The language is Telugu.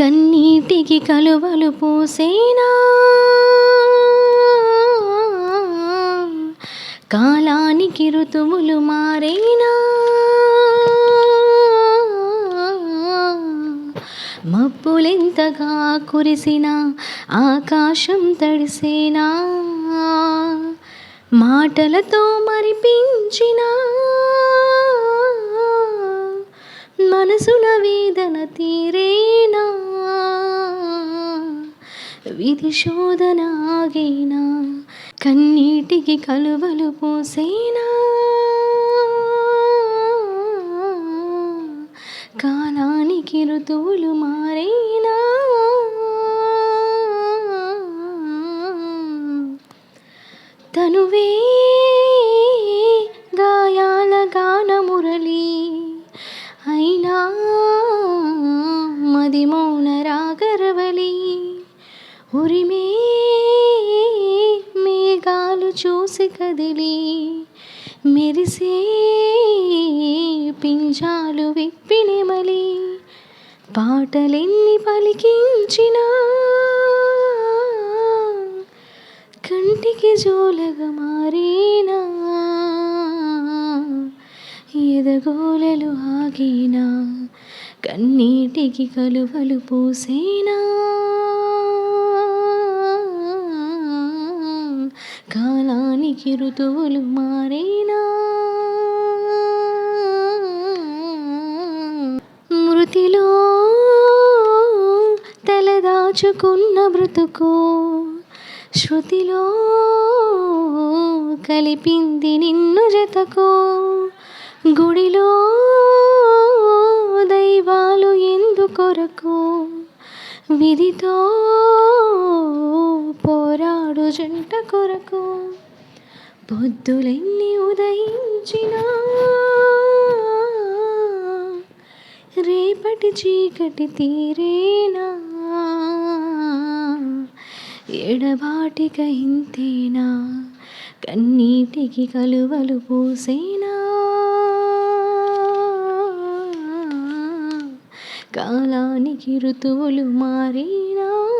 కన్నీటికి కలువలు పోసేనా? కాలానికి ఋతువులు మారేనా? మబ్బులెంతగా కురిసిన ఆకాశం తడిసేనా? మాటలతో మరిపించినా విధి శోధన కన్నీటికి కలువలు పోసేనా? కాలానికి ఋతువులు మారేనా? ఉరిమే మేఘాలు చూసి కదిలి మెరిసే పింజాలు విప్పినెమలి పాటలెన్ని పలికించినా కంటికి జోలగా మారేనా? ఎదగోలలు ఆగినా? కన్నీటికి కలువలు పూసేనా? నీకి ఋతువులు మారేనా? మృతిలో తలదాచుకున్న బ్రతుకు శృతిలో కలిపింది నిన్ను జతకు గుడిలో దైవాలు ఎందుకొరకు? విధితో పోరాడు జంట కొరకు పొద్దులెన్ని ఉదయించినా రేపటి చీకటి తీరేనా? ఎడబాటిక ఇంతేనా? కన్నీటికి కలువలు పూసేనా? కాలానికి ఋతువులు మారేనా?